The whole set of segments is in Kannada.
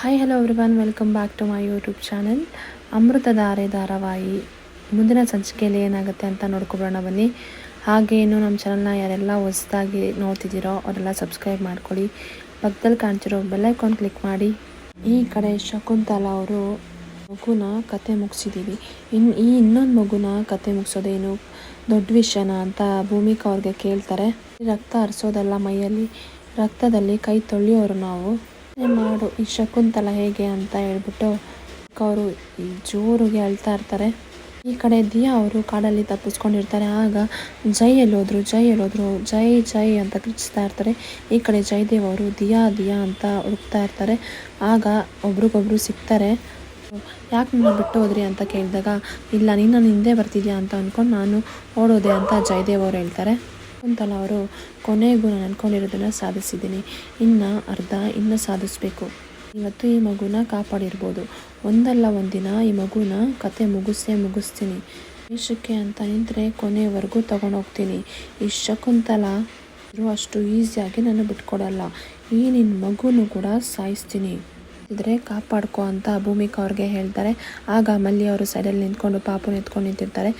Hi hello everyone welcome back to my YouTube channel Amruthadhaare ಧಾರಾವಾಹಿ ಮುಂದಿನ ಸಂಚಿಕೆಯಲ್ಲಿ ಏನಾಗುತ್ತೆ ಅಂತ ನೋಡ್ಕೊಬರೋಣ ಬನ್ನಿ. ಹಾಗೆ ನಮ್ಮ ಚಾನಲ್ನ ಯಾರೆಲ್ಲ ಹೊಸದಾಗಿ ನೋಡ್ತಿದ್ದೀರೋ ಅವರೆಲ್ಲ ಸಬ್ಸ್ಕ್ರೈಬ್ ಮಾಡ್ಕೊಳ್ಳಿ. ಪಕ್ಕದಲ್ಲಿ ಕಾಣ್ತಿರೋ ಬೆಲ್ಲೈಕಾನ್ ಕ್ಲಿಕ್ ಮಾಡಿ. ಈ ಕಡೆ ಶಕುಂತಲ ಅವರು ಮಗುನ ಕತೆ ಮುಗಿಸಿದ್ದೀವಿ ಇನ್ನು ಈ ಇನ್ನೊಂದು ಮಗುನ ಕತೆ ಮುಗಿಸೋದೇನು ದೊಡ್ಡ ವಿಷಯನ ಅಂತ ಭೂಮಿಕಾ ಅವ್ರಿಗೆ ಕೇಳ್ತಾರೆ. ರಕ್ತ ಹರಿಸೋದಲ್ಲ ಮೈಯಲ್ಲಿ. ರಕ್ತದಲ್ಲಿ ಕೈ ತೊಳೆಯೋರು ನಾವು. ಮಾಡು, ಈ ಶಕುಂತಲ ಹೇಗೆ ಅಂತ ಹೇಳ್ಬಿಟ್ಟು ಅವರು ಜೋರಿಗೆ ಅಳ್ತಾ ಇರ್ತಾರೆ. ಈ ಕಡೆ ದಿಯಾ ಅವರು ಕಾಡಲ್ಲಿ ತಪ್ಪಿಸ್ಕೊಂಡಿರ್ತಾರೆ. ಆಗ ಜೈ ಎಲ್ಲೋದ್ರು ಜೈ ಎಲ್ಲೋದ್ರು, ಜೈ ಜೈ ಅಂತ ಕಿರ್ಚ್ತಾ ಇರ್ತಾರೆ. ಈ ಕಡೆ ಜಯದೇವ್ ಅವರು ದಿಯಾ ದಿಯಾ ಅಂತ ಹುಡುಕ್ತಾ ಇರ್ತಾರೆ. ಆಗ ಒಬ್ರಿಗೊಬ್ರು ಸಿಗ್ತಾರೆ. ಯಾಕೆ ನನ್ನ ಬಿಟ್ಟು ಹೋದ್ರಿ ಅಂತ ಕೇಳಿದಾಗ, ಇಲ್ಲ ನೀನು ನಾನು ಹಿಂದೆ ಬರ್ತಿದ್ಯಾ ಅಂತ ಅಂದ್ಕೊಂಡು ನಾನು ಓಡೋದೆ ಅಂತ ಜಯದೇವ್ ಅವರು ಹೇಳ್ತಾರೆ. ಕುಂತಲ ಅವರು ಕೊನೆಗೂ ನಾನು ಅಂದ್ಕೊಂಡಿರೋದನ್ನು ಸಾಧಿಸಿದ್ದೀನಿ. ಇನ್ನು ಅರ್ಧ ಇನ್ನು ಸಾಧಿಸ್ಬೇಕು. ಇವತ್ತು ಈ ಮಗುನ ಕಾಪಾಡಿರ್ಬೋದು. ಒಂದಲ್ಲ ಒಂದಿನ ಈ ಮಗುನ ಕತೆ ಮುಗಿಸೇ ಮುಗಿಸ್ತೀನಿ. ದೇಶಕ್ಕೆ ಅಂತ ನಿಂತರೆ ಕೊನೆಯವರೆಗೂ ತಗೊಂಡೋಗ್ತೀನಿ. ಈ ಶಕುಂತಲ ಅಷ್ಟು ಈಸಿಯಾಗಿ ನಾನು ಬಿಟ್ಕೊಡಲ್ಲ. ಈ ನಿನ್ನ ಮಗುನೂ ಕೂಡ ಸಾಯಿಸ್ತೀನಿ. ಇದ್ರೆ ಕಾಪಾಡ್ಕೋ ಅಂತ ಭೂಮಿಕಾ ಅವ್ರಿಗೆ ಹೇಳ್ತಾರೆ. ಆಗ ಮಲ್ಲಿ ಅವರು ಸೈಡಲ್ಲಿ ನಿಂತ್ಕೊಂಡು ಪಾಪು ಎತ್ಕೊಂಡು ನಿಂತಿರ್ತಾರೆ.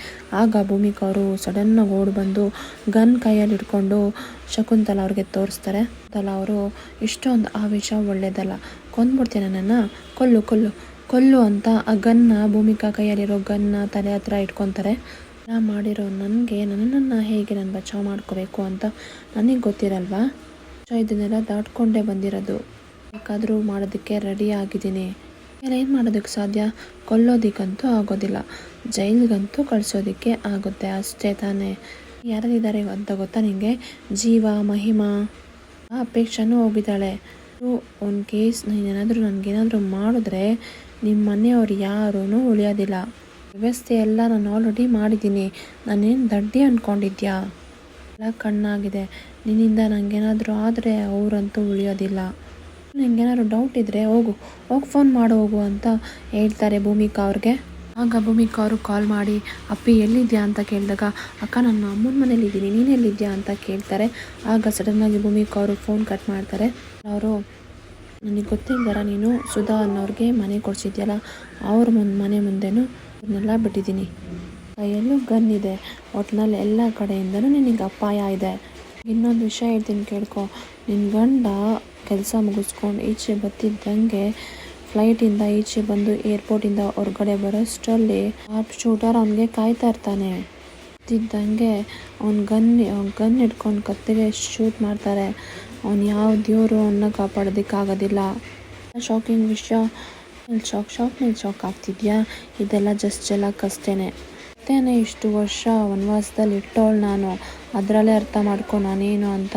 ಆಗ ಭೂಮಿಕಾ ಅವರು ಸಡನ್ನಾಗಿ ಓಡಿ ಬಂದು ಗನ್ ಕೈಯಲ್ಲಿ ಇಟ್ಕೊಂಡು ಶಕುಂತಲ ಅವ್ರಿಗೆ ತೋರಿಸ್ತಾರೆ. ತಲ ಅವರು, ಇಷ್ಟೊಂದು ಆವೇಶ ಒಳ್ಳೇದಲ್ಲ. ಕೊಂದ್ಬಿಡ್ತೀನಿ ನನ್ನನ್ನು ಕೊಲ್ಲು ಕೊಲ್ಲು. ಕೊಲ್ಲು ಅಂತ ಆ ಗನ್ನ ಭೂಮಿಕಾ ಕೈಯಲ್ಲಿರೋ ಗನ್ನ ತಲೆ ಹತ್ರ ಇಟ್ಕೊತಾರೆ. ನಾ ಮಾಡಿರೋ ನನಗೆ ನನ್ನನ್ನು ಹೇಗೆ ನಾನು ಬಚಾವ್ ಮಾಡ್ಕೋಬೇಕು ಅಂತ ನನಗೆ ಗೊತ್ತಿರಲ್ವಾ? ಇದನ್ನೆಲ್ಲ ದಾಟ್ಕೊಂಡೇ ಬಂದಿರೋದು. ಬೇಕಾದರೂ ಮಾಡೋದಕ್ಕೆ ರೆಡಿ ಆಗಿದ್ದೀನಿ. ಏನು ಮಾಡೋದಕ್ಕೆ ಸಾಧ್ಯ? ಕೊಲ್ಲೋದಕ್ಕಂತೂ ಆಗೋದಿಲ್ಲ. ಜೈಲಿಗಂತೂ ಕಳಿಸೋದಕ್ಕೆ ಆಗುತ್ತೆ, ಅಷ್ಟೇ ತಾನೇ. ಯಾರಿದ್ದಾರೆ ಅಂತ ಗೊತ್ತಾ ನಿಮಗೆ ಜೀವ, ಮಹಿಮಾ. ಆ ಅಪೇಕ್ಷೆನೂ ಹೋಗಿದ್ದಾಳೆ. ಒನ್ ಕೇಸ್ ನೀನೇನಾದರೂ ನನಗೇನಾದರೂ ಮಾಡಿದ್ರೆ ನಿಮ್ಮ ಮನೆಯವ್ರು ಯಾರೂ ಉಳಿಯೋದಿಲ್ಲ. ವ್ಯವಸ್ಥೆ ಎಲ್ಲ ನಾನು ಆಲ್ರೆಡಿ ಮಾಡಿದ್ದೀನಿ. ನಾನೇನು ದಡ್ಡಿ ಅಂದ್ಕೊಂಡಿದ್ಯಾ ಎಲ್ಲ ಕಣ್ಣಾಗಿದೆ. ನಿನ್ನಿಂದ ನನಗೇನಾದರೂ ಆದರೆ ಅವರಂತೂ ಉಳಿಯೋದಿಲ್ಲ. ನಿಂಗೇನಾದ್ರು ಡೌಟ್ ಇದ್ದರೆ ಹೋಗು. ಹೋಗಿ ಫೋನ್ ಮಾಡು, ಹೋಗು ಅಂತ ಹೇಳ್ತಾರೆ ಭೂಮಿಕಾ ಅವ್ರಿಗೆ. ಆಗ ಭೂಮಿಕಾ ಅವರು ಕಾಲ್ ಮಾಡಿ, ಅಪ್ಪಿ ಎಲ್ಲಿದ್ಯಾ? ಅಂತ ಕೇಳಿದಾಗ, ಅಕ್ಕ ನನ್ನ ಅಮ್ಮನ ಮನೇಲಿದ್ದೀನಿ, ನೀನು ಎಲ್ಲಿದ್ಯಾ? ಅಂತ ಕೇಳ್ತಾರೆ. ಆಗ ಸಡನ್ನಾಗಿ ಭೂಮಿಕಾ ಅವರು ಫೋನ್ ಕಟ್ ಮಾಡ್ತಾರೆ. ಅವರು, ನನಗೆ ಗೊತ್ತಿಲ್ದಾರ ನೀನು ಸುಧಾ ಅನ್ನೋರಿಗೆ ಮನೆ ಕೊಡಿಸಿದ್ಯಲ್ಲ, ಅವ್ರ ಮುಂದೆ ಮನೆ ಮುಂದೆನೂ ಅದನ್ನೆಲ್ಲ ಬಿಟ್ಟಿದ್ದೀನಿ. ಕೈಯಲ್ಲೂ ಗನ್ ಇದೆ ಒಟ್ಟಿನಲ್ಲಿ ಎಲ್ಲ ಕಡೆಯಿಂದನೂ ನಿನಗೆ ಅಪಾಯ ಇದೆ. ಇನ್ನೊಂದು ವಿಷಯ ಹೇಳ್ತೀನಿ ಕೇಳ್ಕೊ. ನಿನ್ನ ಗಂಡ ಕೆಲಸ ಮುಗಿಸ್ಕೊಂಡು ಈಚೆ ಬತ್ತಿದ್ದಂಗೆ ಫ್ಲೈಟಿಂದ ಈಚೆ ಬಂದು ಏರ್ಪೋರ್ಟಿಂದ ಹೊರಗಡೆ ಬರೋಷ್ಟರಲ್ಲಿ ಶಾರ್ಪ್ ಶೂಟರ್ ಅವನಿಗೆ ಕಾಯ್ತಾ ಇರ್ತಾನೆ. ಇದ್ದಂಗೆ ಅವ್ನ ಗನ್ ಗನ್ ಇಟ್ಕೊಂಡು ಕತ್ತಿಗೆ ಶೂಟ್ ಮಾಡ್ತಾರೆ. ಅವ್ನು ಯಾವ ದೇವರು ಅವನ್ನ ಕಾಪಾಡೋದಕ್ಕಾಗೋದಿಲ್ಲ. ಶಾಕಿಂಗ್ ವಿಷಯ. ಶಾಕ್ ಶಾಕ್ ಮೇಲೆ ಶಾಕ್ ಆಗ್ತಿದ್ಯಾ? ಇದೆಲ್ಲ ಜಸ್ಟ್ ಎಲ್ಲ ಅಷ್ಟೇನೆ. ಮತ್ತೇನೆ ಇಷ್ಟು ವರ್ಷ ವನವಾಸದಲ್ಲಿ ಇಟ್ಟೋಳು ನಾನು. ಅದರಲ್ಲೇ ಅರ್ಥ ಮಾಡ್ಕೊ ನಾನೇನು ಅಂತ.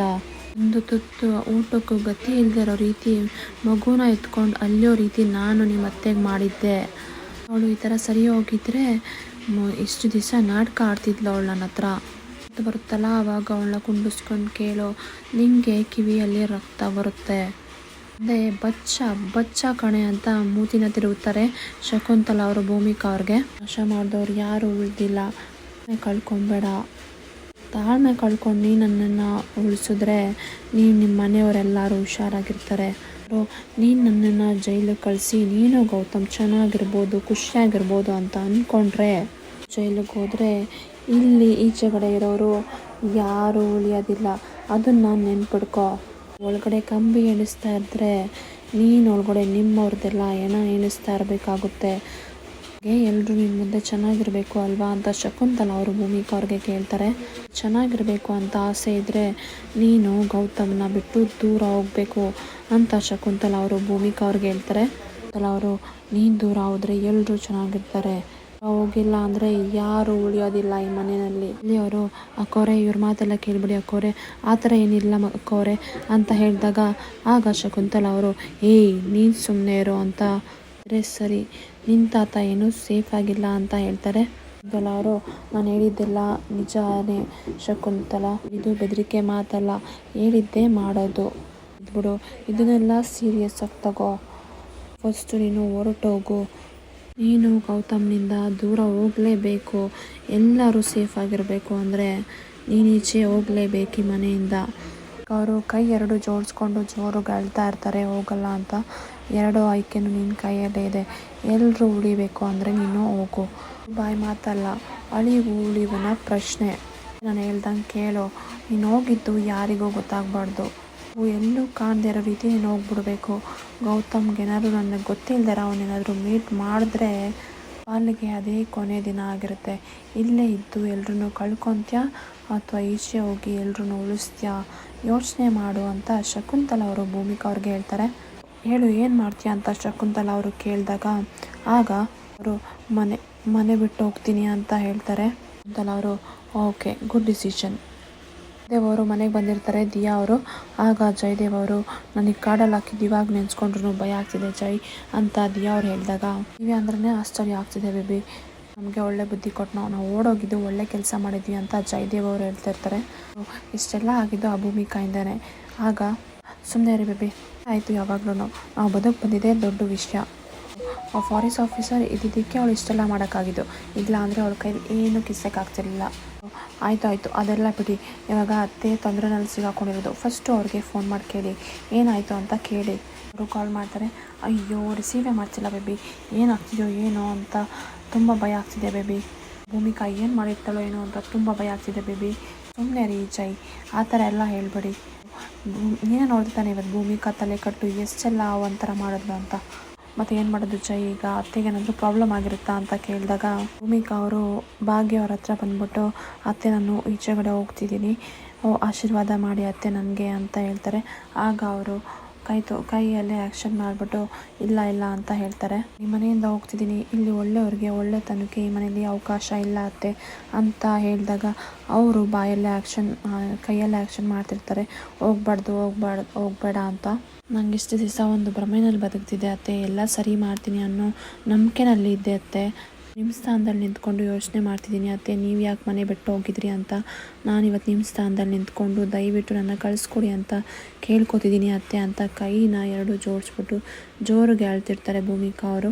ಒಂದು ತುತ್ತು ಊಟಕ್ಕೂ ಗತಿ ಇಲ್ದಿರೋ ರೀತಿ ಮಗುನ ಎತ್ಕೊಂಡು ಅಲ್ಲಿಯೋ ರೀತಿ ನಾನು ನಿಮ್ಮ ಅತ್ತೆಗೆ ಮಾಡಿದ್ದೆ. ಅವಳು ಈ ಥರ ಸರಿ ಹೋಗಿದ್ರೆ ಇಷ್ಟು ದಿವಸ ನಾಟಕ ಆಡ್ತಿದ್ಲು ಅವಳು ನನ್ನ ಹತ್ರ. ಬರುತ್ತಲ್ಲ ಆವಾಗ ಅವಳನ್ನ ಕುಂಡಿಸ್ಕೊಂಡು ಕೇಳೋ. ನಿಂಗೆ ಕಿವಿಯಲ್ಲಿ ರಕ್ತ ಬರುತ್ತೆ. ಅದೇ, ಬಚ್ಚ ಬಚ್ಚ ಕಣೆ ಅಂತ ಮೂತಿನ ತಿರುಗುತ್ತಾರೆ ಶಕುಂತಲ ಅವರು ಭೂಮಿಕಾ ಅವ್ರಿಗೆ. ನಾಶ ಮಾಡಿದವ್ರು ಯಾರು ಉಳಿದಿಲ್ಲ. ಕಳ್ಕೊಬೇಡ. ತಾಳ್ಮೆ ಕಳ್ಕೊಂಡು ನನ್ನನ್ನು ಉಳಿಸಿದ್ರೆ ನೀನು ನಿಮ್ಮ ಮನೆಯವರೆಲ್ಲರೂ ಹುಷಾರಾಗಿರ್ತಾರೆ. ನೀನು ನನ್ನನ್ನು ಜೈಲಿಗೆ ಕಳಿಸಿ, ನೀನು ಗೌತಮ್ ಚೆನ್ನಾಗಿರ್ಬೋದು, ಖುಷಿಯಾಗಿರ್ಬೋದು ಅಂತ ಅಂದ್ಕೊಂಡ್ರೆ, ಜೈಲಿಗೆ ಹೋದರೆ ಇಲ್ಲಿ ಈಚೆ ಕಡೆ ಇರೋರು ಯಾರೂ ಉಳಿಯೋದಿಲ್ಲ. ಅದನ್ನು ನೆನ್ಪಿಡ್ಕೊ. ಒಳಗಡೆ ಕಂಬಿ ಎಣಿಸ್ತಾ ಇದ್ದರೆ ನೀನು ಒಳಗಡೆ ನಿಮ್ಮವ್ರದ್ದೆಲ್ಲ ಹೆಣ ಎಣಿಸ್ತಾ ಇರಬೇಕಾಗುತ್ತೆ. ಎಲ್ಲರೂ ನಿನ್ನ ಮುಂದೆ ಚೆನ್ನಾಗಿರಬೇಕು ಅಲ್ವಾ ಅಂತ ಶಕುಂತಲ ಅವರು ಭೂಮಿಕಾ ಅವ್ರಿಗೆ ಕೇಳ್ತಾರೆ. ಚೆನ್ನಾಗಿರಬೇಕು ಅಂತ ಆಸೆ ಇದ್ದರೆ ನೀನು ಗೌತಮ್ನ ಬಿಟ್ಟು ದೂರ ಹೋಗಬೇಕು ಅಂತ ಶಕುಂತಲ ಅವರು ಭೂಮಿಕಾ ಅವ್ರಿಗೆ ಹೇಳ್ತಾರೆ. ಅವರು, ನೀನು ದೂರ ಹೋದರೆ ಎಲ್ಲರೂ ಚೆನ್ನಾಗಿರ್ತಾರೆ. ಹೋಗಿಲ್ಲ ಅಂದರೆ ಯಾರು ಉಳಿಯೋದಿಲ್ಲ ಈ ಮನೆಯಲ್ಲಿ. ಇಲ್ಲಿ ಅವರು ಅಕ್ಕೋರೆ ಇವ್ರ ಮಾತೆಲ್ಲ ಕೇಳಿಬಿಡಿ ಅಕ್ಕೋರೆ ಆ ಥರ ಏನಿಲ್ಲ ಅಕ್ಕೋರೆ ಅಂತ ಹೇಳಿದಾಗ ಆಗ ಶಕುಂತಲ ಅವರು, ಏಯ್, ನೀನು ಸುಮ್ಮನೆ ಇರೋ, ಅಂತ ಸರಿ ಸರಿ ನಿನ್ನ ತಾತ ಏನೂ ಸೇಫ್ ಆಗಿಲ್ಲ ಅಂತ ಹೇಳ್ತಾರೆ. ಅವರು, ನಾನು ಹೇಳಿದ್ದೆಲ್ಲ ನಿಜಾನೇ ಶಕುಂತಲ? ಇದು ಬೆದರಿಕೆ ಮಾತಲ್ಲ, ಹೇಳಿದ್ದೇ ಮಾಡೋದು. ಬಿಡು ಇದನ್ನೆಲ್ಲ ಸೀರಿಯಸ್ ಆಗಿ ತಗೋ. ಫಸ್ಟು ನೀನು ಹೊರಟೋಗು ನೀನು ಗೌತಮ್ನಿಂದ ದೂರ ಹೋಗಲೇಬೇಕು. ಎಲ್ಲರೂ ಸೇಫ್ ಆಗಿರಬೇಕು ಅಂದರೆ ನೀನು ಈಚೆ ಹೋಗಲೇಬೇಕು ಮನೆಯಿಂದ. ಅವರು ಕೈ ಎರಡು ಜೋಡಿಸ್ಕೊಂಡು ಜೋರು ಹೇಳ್ತಾ ಇರ್ತಾರೆ, ಹೋಗಲ್ಲ ಅಂತ. ಎರಡು ಆಯ್ಕೆನೂ ನಿನ್ನ ಕೈಯಲ್ಲೇ ಇದೆ. ಎಲ್ಲರೂ ಉಳಿಬೇಕು ಅಂದರೆ ನೀನು ಹೋಗು. ಬಾಯಿ ಮಾತಲ್ಲ ಅಳಿವು ಉಳಿವನ ಪ್ರಶ್ನೆ. ನಾನು ಹೇಳ್ದಂಗೆ ಕೇಳು. ನೀನು ಹೋಗಿದ್ದು ಯಾರಿಗೂ ಗೊತ್ತಾಗಬಾರ್ದು. ನೀವು ಎಲ್ಲೂ ಕಾಣದೇ ಇರೋ ರೀತಿ ನೀನು ಹೋಗ್ಬಿಡ್ಬೇಕು? ಗೌತಮ್ಗೆ ಏನಾದ್ರು ನನಗೆ ಗೊತ್ತಿಲ್ಲದರ ಅವನೇನಾದರೂ ಮೀಟ್ ಮಾಡಿದ್ರೆ ಅಲ್ಲಿಗೆ ಅದೇ ಕೊನೆ ದಿನ ಆಗಿರುತ್ತೆ. ಇಲ್ಲೇ ಇದ್ದು ಎಲ್ರೂ ಕಳ್ಕೊತ್ಯಾ? ಅಥವಾ ಈಚೆ ಹೋಗಿ ಎಲ್ರೂ ಉಳಿಸ್ತೀಯಾ? ಯೋಚನೆ ಮಾಡು ಅಂತ ಶಕುಂತಲ ಅವರು ಭೂಮಿಕಾ ಅವ್ರಿಗೆ ಹೇಳ್ತಾರೆ. ಹೇಳು, ಏನು ಮಾಡ್ತೀಯ ಅಂತ ಶಕುಂತಲ ಅವರು ಕೇಳಿದಾಗ, ಆಗ ಅವರು, ಮನೆ ಮನೆ ಬಿಟ್ಟು ಹೋಗ್ತೀನಿ ಅಂತ ಹೇಳ್ತಾರೆ. ಶಕುಂತಲ ಅವರು, ಓಕೆ, ಗುಡ್ ಡಿಸಿಷನ್. ಜಯದೇವ್ ಅವರು ಮನೆಗೆ ಬಂದಿರ್ತಾರೆ, ದಿಯಾ ಅವರು. ಆಗ ಜಯದೇವ್ ಅವರು, ನನಗೆ ಕಾಡಲ್ಲಿ ಹಾಕಿದ್ದು ಇವಾಗ ನೆನ್ಸ್ಕೊಂಡ್ರು ಭಯ ಆಗ್ತಿದೆ ಜೈ ಅಂತ ದಿಯಾ ಅವ್ರು ಹೇಳಿದಾಗ, ನೀವೇ ಅಂದ್ರೆ ಆಶ್ಚರ್ಯ ಆಗ್ತಿದೆ ಬೇಬಿ. ನಮಗೆ ಒಳ್ಳೆ ಬುದ್ಧಿ ಕೊಟ್ಟು ನಾವು ನಾವು ಓಡೋಗಿದ್ದು ಒಳ್ಳೆ ಕೆಲಸ ಮಾಡಿದ್ವಿ ಅಂತ ಜಯದೇವ್ ಅವರು ಹೇಳ್ತಿರ್ತಾರೆ ಇಷ್ಟೆಲ್ಲ ಆಗಿದ್ದು ಆ ಭೂಮಿಕಾಯಿಂದನೇ ಆಗ ಸುಮ್ಮನೆ ರೀ ಬೇಬಿ. ಆಯಿತು ಯಾವಾಗಲೂ ಆ ಬದುಕು ಬಂದಿದೆ, ದೊಡ್ಡ ವಿಷಯ. ಆ ಫಾರೆಸ್ಟ್ ಆಫೀಸರ್ ಇದ್ದಿದ್ದಕ್ಕೆ ಅವಳು ಇಷ್ಟೆಲ್ಲ ಮಾಡೋಕ್ಕಾಗಿದ್ದು. ಇಲ್ಲ ಅಂದರೆ ಅವಳ ಕೈಲಿ ಏನು ಕಿಸಕ್ಕಾಗ್ತಿರ್ಲಿಲ್ಲ ಆಯಿತು ಆಯಿತು. ಅದೆಲ್ಲ ಬಿಡಿ. ಇವಾಗ ಅತ್ತೆ ತೊಂದರೆನಲ್ಲಿ ಸಿಗಾಕೊಂಡಿರೋದು. ಫಸ್ಟು ಅವ್ರಿಗೆ ಫೋನ್ ಮಾಡಿ ಕೇಳಿ. ಏನಾಯಿತು ಅಂತ ಕೇಳಿ. ಅವರು ಕಾಲ್ ಮಾಡ್ತಾರೆ, ಅಯ್ಯೋ ರಿಸೀವೇ ಮಾಡ್ತಿಲ್ಲ ಬೇಬಿ ಏನಾಗ್ತಿದೆಯೋ ಏನೋ ಅಂತ ತುಂಬ ಭಯ ಆಗ್ತಿದೆ ಬೇಬಿ ಭೂಮಿಕಾ ಏನು ಮಾಡಿರ್ತಾಳೋ ಏನೋ ಅಂತ ತುಂಬ ಭಯ ಆಗ್ತಿದೆ ಬೇಬಿ ಸುಮ್ಮನೆ ರೀ ಜೈ. ಆ ಥರ ಎಲ್ಲ ಹೇಳ್ಬೇಡಿ. ನೀನೇ ನೋಡ್ತಾನೆ ಇವತ್ತು ಭೂಮಿಕಾ ತಲೆ ಕಟ್ಟು ಎಷ್ಟೆಲ್ಲ ಒಂಥರ ಮಾಡಿದ್ಲು ಅಂತ. ಮತ್ತು ಏನು ಮಾಡೋದು ಜೈ? ಈಗ ಅತ್ತೆಗೆ ಏನಾದರೂ ಪ್ರಾಬ್ಲಮ್ ಆಗಿರುತ್ತಾ ಅಂತ ಕೇಳಿದಾಗ ಭೂಮಿಕಾ ಅವರು ಭಾಗ್ಯ ಅವ್ರ ಹತ್ರ ಬಂದ್ಬಿಟ್ಟು, ಅತ್ತೆ, ನಾನು ಈಚೆಗಡೆ ಹೋಗ್ತಿದ್ದೀನಿ. ಆಶೀರ್ವಾದ ಮಾಡಿ ಅತ್ತೆ ನನಗೆ ಅಂತ ಹೇಳ್ತಾರೆ. ಆಗ ಅವರು ಕೈ ತೊ ಕೈಯಲ್ಲೇ ಆ್ಯಕ್ಷನ್ ಮಾಡಿಬಿಟ್ಟು ಇಲ್ಲ ಇಲ್ಲ ಅಂತ ಹೇಳ್ತಾರೆ. ಈ ಮನೆಯಿಂದ ಹೋಗ್ತಿದ್ದೀನಿ, ಇಲ್ಲಿ ಒಳ್ಳೆಯವ್ರಿಗೆ ಒಳ್ಳೆತನಕ್ಕೆ ಈ ಮನೆಯಲ್ಲಿ ಅವಕಾಶ ಇಲ್ಲ ಅತ್ತೆ ಅಂತ ಹೇಳಿದಾಗ ಅವರು ಬಾಯಲ್ಲೇ ಆ್ಯಕ್ಷನ್ ಕೈಯಲ್ಲೇ ಆ್ಯಕ್ಷನ್ ಮಾಡ್ತಿರ್ತಾರೆ. ಹೋಗ್ಬಾರ್ದು ಹೋಗ್ಬಾರ್ದು, ಹೋಗ್ಬೇಡ ಅಂತ. ನಂಗೆ ಇಷ್ಟು ದಿವಸ ಒಂದು ಭ್ರಮೆಯಲ್ಲಿ ಬದುಕ್ತಿದ್ದೆ ಅತ್ತೆ. ಎಲ್ಲ ಸರಿ ಮಾಡ್ತೀನಿ ಅನ್ನೋ ನಂಬಿಕೆನಲ್ಲಿ ಇದ್ದೆ ಅತ್ತೆ. ನಿಮ್ಮ ಸ್ಥಾನದಲ್ಲಿ ನಿಂತ್ಕೊಂಡು ಯೋಚನೆ ಮಾಡ್ತಿದ್ದೀನಿ. ಅತ್ತೆ, ನೀವು ಯಾಕೆ ಮನೆ ಬಿಟ್ಟು ಹೋಗಿದ್ರಿ ಅಂತ. ನಾನು ಇವತ್ತು ನಿಮ್ಮ ಸ್ಥಾನದಲ್ಲಿ ನಿಂತ್ಕೊಂಡು ದಯವಿಟ್ಟು ನನ್ನ ಕಳಿಸ್ಕೊಡಿ ಅಂತ ಕೇಳ್ಕೊತಿದ್ದೀನಿ ಅತ್ತೆ ಅಂತ ಕೈನ ಎರಡು ಜೋಡಿಸ್ಬಿಟ್ಟು ಜೋರಿಗೆ ಹೇಳ್ತಿರ್ತಾರೆ ಭೂಮಿಕಾ ಅವರು.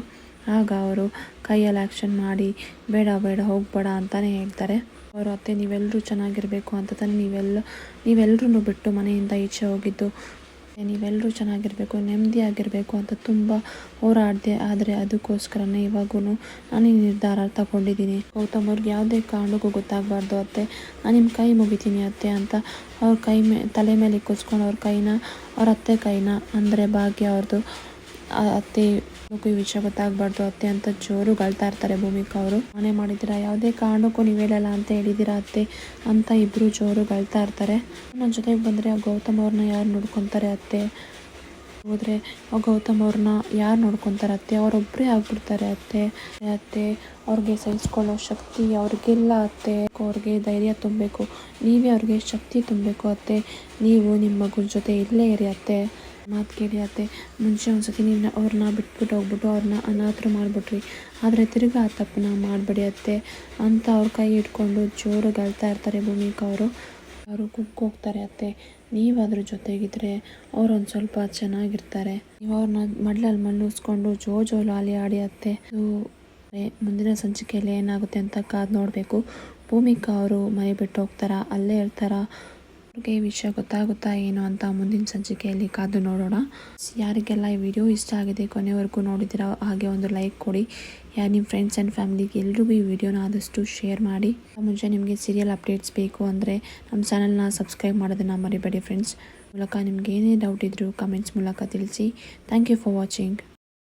ಆಗ ಅವರು ಕೈಯಲ್ಲಿ ಆ್ಯಕ್ಷನ್ ಮಾಡಿ, ಬೇಡ ಬೇಡ, ಹೋಗ್ಬೇಡ ಅಂತಲೇ ಹೇಳ್ತಾರೆ. ಅವರು, ಅತ್ತೆ ನೀವೆಲ್ಲರೂ ಚೆನ್ನಾಗಿರಬೇಕು ಅಂತ ತಾನೇ ನೀವೆಲ್ಲ ನೀವೆಲ್ಲರೂ ಬಿಟ್ಟು ಮನೆಯಿಂದ ಈಚೆ ಹೋಗಿದ್ದು ನೀವೆಲ್ಲರೂ ಚೆನ್ನಾಗಿರಬೇಕು ನೆಮ್ಮದಿ ಆಗಿರಬೇಕು ಅಂತ ತುಂಬ ಹೋರಾಡಿದೆ, ಆದರೆ ಅದಕ್ಕೋಸ್ಕರನೇ ಇವಾಗೂ ನಾನು ಈ ನಿರ್ಧಾರ ತಗೊಂಡಿದ್ದೀನಿ. ಗೌತಮ್ ಅವ್ರಿಗೆ ಯಾವುದೇ ಕಾರಣಕ್ಕೂ ಗೊತ್ತಾಗಬಾರ್ದು ಅತ್ತೆ. ನಾನು ನಿಮ್ಮ ಕೈ ಮುಗಿತೀನಿ ಅತ್ತೆ ಅಂತ ಅವ್ರ ಕೈ ಮೇ, ತಲೆ ಮೇಲೆ ಕೂಸ್ಕೊಂಡು ಅವ್ರ ಕೈನ, ಅವ್ರ ಅತ್ತೆ ಕೈನ, ಅಂದರೆ ಭಾಗ್ಯ ಅವ್ರದ್ದು ಅತ್ತೆ ಈ ವಿಷಯ ಗೊತ್ತಾಗಬಾರ್ದು. ಅತ್ತೆ ಅಂತ ಜೋರು ಗಳ್ತಾ ಇರ್ತಾರೆ ಭೂಮಿಕಾ ಅವರು. ಮನೆ ಮಾಡಿದ್ದೀರಾ? ಯಾವುದೇ ಕಾರಣಕ್ಕೂ ನೀವು ಹೇಳಲ್ಲ ಅಂತ ಹೇಳಿದಿರ ಅತ್ತೆ ಅಂತ ಇಬ್ಬರು ಜೋರು ಗಳ್ತಾ ಇರ್ತಾರೆ. ನನ್ನ ಜೊತೆಗೆ ಬಂದರೆ ಗೌತಮ್ ಅವ್ರನ್ನ ಯಾರು ನೋಡ್ಕೊತಾರೆ ಅತ್ತೆ? ಹೋದರೆ ಗೌತಮ್ ಅವ್ರನ್ನ ಯಾರು ನೋಡ್ಕೊತಾರೆ ಅತ್ತೆ? ಅವರೊಬ್ಬರೇ ಆಗ್ಬಿಡ್ತಾರೆ ಅತ್ತೆ. ಅತ್ತೆ, ಅವ್ರಿಗೆ ಸಹಿಸ್ಕೊಳ್ಳೋ ಶಕ್ತಿ ಅವ್ರಿಗೆಲ್ಲ ಅತ್ತೆ. ಅವ್ರಿಗೆ ಧೈರ್ಯ ತುಂಬಬೇಕು. ನೀವೇ ಅವ್ರಿಗೆ ಶಕ್ತಿ ತುಂಬಬೇಕು ಅತ್ತೆ. ನೀವು ನಿಮ್ಮ ಮಗುನ ಜೊತೆ ಇಲ್ಲೇ ಇರಿ ಅತ್ತೆ. ಮಾತು ಕೇಳಿ ಅತ್ತೆ, ಮುಂಚೆ ಒಂದು ಸತಿ ನೀವು ಅವ್ರನ್ನ ಬಿಟ್ಬಿಟ್ಟು ಹೋಗ್ಬಿಟ್ಟು ಅವ್ರನ್ನ ಅನಾಥರು ಮಾಡಿಬಿಟ್ರಿ. ಆದರೆ ತಿರುಗಾ ಆ ತಪ್ಪನ್ನ ಮಾಡಬೇಡಿ ಅತ್ತೆ. ಅಂತ ಅವ್ರ ಕೈ ಇಟ್ಕೊಂಡು ಜೋರು ಅಳ್ತಾ ಇರ್ತಾರೆ ಭೂಮಿಕಾ ಅವರು. ಅವರು ಕುಕ್ಕೋಗ್ತಾರೆ ಅತ್ತೆ. ನೀವು ಅದ್ರ ಜೊತೆಗಿದ್ರೆ ಅವ್ರು ಒಂದು ಸ್ವಲ್ಪ ಚೆನ್ನಾಗಿರ್ತಾರೆ. ನೀವು ಅವ್ರನ್ನ ಮಡ್ಲಲ್ಲಿ ಮಣ್ಣುಸ್ಕೊಂಡು ಜೋ ಜೋ ಲಾಲಿ ಆಡಿ ಅತ್ತೆ. ಮುಂದಿನ ಸಂಚಿಕೆಯಲ್ಲಿ ಏನಾಗುತ್ತೆ ಅಂತ ಕಾದು ನೋಡಬೇಕು. ಭೂಮಿಕಾ ಅವರು ಮನೆ ಬಿಟ್ಟು ಹೋಗ್ತಾರಾ? ಅಲ್ಲೇ ಇರ್ತಾರಾ? ಈ ವಿಷಯ ಗೊತ್ತಾಗುತ್ತಾ ಏನು ಅಂತ ಮುಂದಿನ ಸಂಚಿಕೆಯಲ್ಲಿ ಕಾದು ನೋಡೋಣ. ಯಾರಿಗೆಲ್ಲ ಈ ವಿಡಿಯೋ ಇಷ್ಟ ಆಗಿದೆ ಕೊನೆವರೆಗೂ ನೋಡಿದಿರೋ ಹಾಗೆ ಒಂದು ಲೈಕ್ ಕೊಡಿ. ಯಾರು ನಿಮ್ಮ ಫ್ರೆಂಡ್ಸ್ ಆ್ಯಂಡ್ ಫ್ಯಾಮಿಲಿಗೆ ಎಲ್ರಿಗೂ ಈ ವಿಡಿಯೋನ ಆದಷ್ಟು ಶೇರ್ ಮಾಡಿ. ಮುಂಚೆ ನಿಮಗೆ ಸೀರಿಯಲ್ ಅಪ್ಡೇಟ್ಸ್ ಬೇಕು ಅಂದರೆ ನಮ್ಮ ಚಾನಲ್ನ ಸಬ್ಸ್ಕ್ರೈಬ್ ಮಾಡೋದನ್ನು ಮರಿಬೇಡಿ ಫ್ರೆಂಡ್ಸ್ ಮೂಲಕ ನಿಮ್ಗೆ ಏನೇ ಡೌಟ್ ಇದ್ದರೂ ಕಮೆಂಟ್ಸ್ ಮೂಲಕ ತಿಳಿಸಿ. Thank you for watching